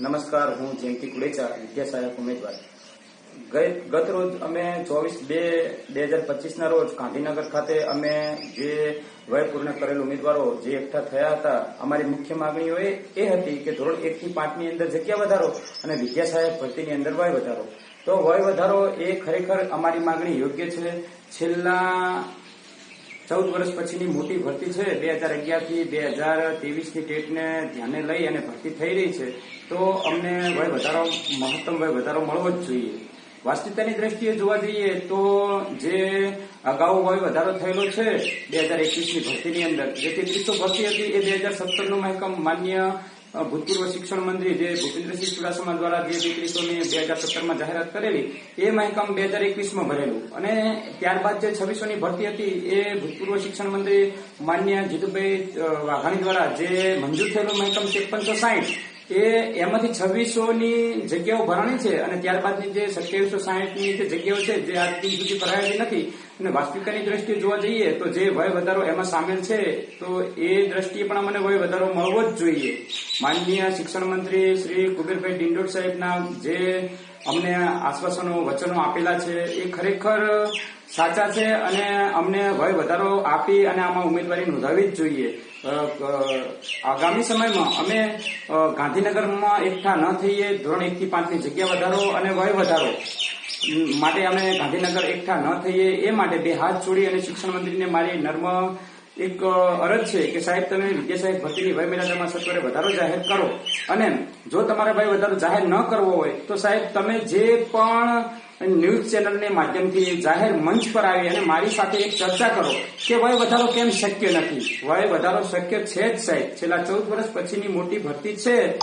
નમસ્કાર, હું જયંતિ કુડેચા વિદ્યા સહાયક ઉમેદવાર. ગત રોજ અમે ચોવીસ બે બે હજાર પચીસના રોજ ગાંધીનગર ખાતે અમે જે વય પૂર્ણ કરેલ ઉમેદવારો જે એકઠા થયા હતા, અમારી મુખ્ય માંગણીઓ એ એ હતી કે ધોરણ એકથી પાંચની અંદર જગ્યા વધારો અને વિદ્યા સહાયક ભરતીની અંદર વય વધારો. તો વય વધારો એ ખરેખર અમારી માંગણી યોગ્ય છે. છેલ્લા ચૌદ વર્ષ પછીની મોટી ભરતી છે, બે હજાર અગિયારથી બે હજાર ત્રેવીસની ટેટને ધ્યાને લઈ અને ભરતી થઈ રહી છે, તો અમને વય વધારો, મહત્તમ વય વધારો મળવો જ જોઈએ. વાસ્તવિકતાની દ્રષ્ટિએ જોવા જઈએ તો જે અગાઉ વય વધારો થયેલો છે, બે હજાર એકવીસની ભરતીની અંદર, જે તેત્રીસો ભરતી હતી, એ બે હજાર સત્તરનું મહેકમ માન્ય ભૂતપૂર્વ શિક્ષણ મંત્રી જે ભૂપેન્દ્રસિંહ ચુડાસમા દ્વારા જે દીકરીસોની બે હજાર સત્તરમાં જાહેરાત કરેલી, એ મહેકમ બે હજાર એકવીસમાં ભરેલું. અને ત્યારબાદ જે છવ્વીસોની ભરતી હતી, એ ભૂતપૂર્વ શિક્ષણ મંત્રી માન્ય જીતુભાઈ વાઘાણી દ્વારા જે મંજૂર થયેલું મહેકમ ત્રેપનસો સાહીઠ એ એમાંથી છવ્વીસો ની જગ્યાઓ ભરાણી છે અને ત્યારબાદની જે સત્યાવીસો સાહીઠની જે જગ્યાઓ છે, જે આજ દિન સુધી ભરાયેલી નથી, અને વાસ્તવિકતાની દ્રષ્ટિએ જોવા જઈએ તો જે વય વધારો એમાં સામેલ છે, તો એ દ્રષ્ટિએ પણ અમને વય વધારો મળવો જ જોઈએ. માનનીય શિક્ષણ મંત્રી શ્રી કુબેરભાઈ ડિંડોટ સાહેબના જે અમને આશ્વાસનો, વચનો આપેલા છે, એ ખરેખર સાચા છે અને અમને વય વધારો આપી અને આમાં ઉમેદવારી નોંધાવી જ જોઈએ. આગામી સમયમાં અમે ગાંધીનગરમાં એકઠા ન થઈએ, ધોરણ એક થી પાંચની જગ્યા વધારો અને વય વધારો માટે અમે ગાંધીનગર એકઠા ન થઈએ, એ માટે બે હાથ જોડી અને શિક્ષણ મંત્રીને મારી નર્મ એક અરજ છે કે સાહેબ તમે વિદ્યા સાહેબ ભરતીની વય મર્યાદામાં સત્વરે વધારો જાહેર કરો. અને જો તમારે ભાઈ વધારો જાહેર ન કરવો હોય, તો સાહેબ તમે જે પણ ન્યૂઝ ચેનલને માધ્યમથી જાહેર મંચ પર આવી અને મારી સાથે એક ચર્ચા કરો કે વય વધારો કેમ શક્ય નથી. વય વધારો શક્ય છે જ સાહેબ. છેલ્લા ચૌદ વર્ષ પછીની મોટી ભરતી છે.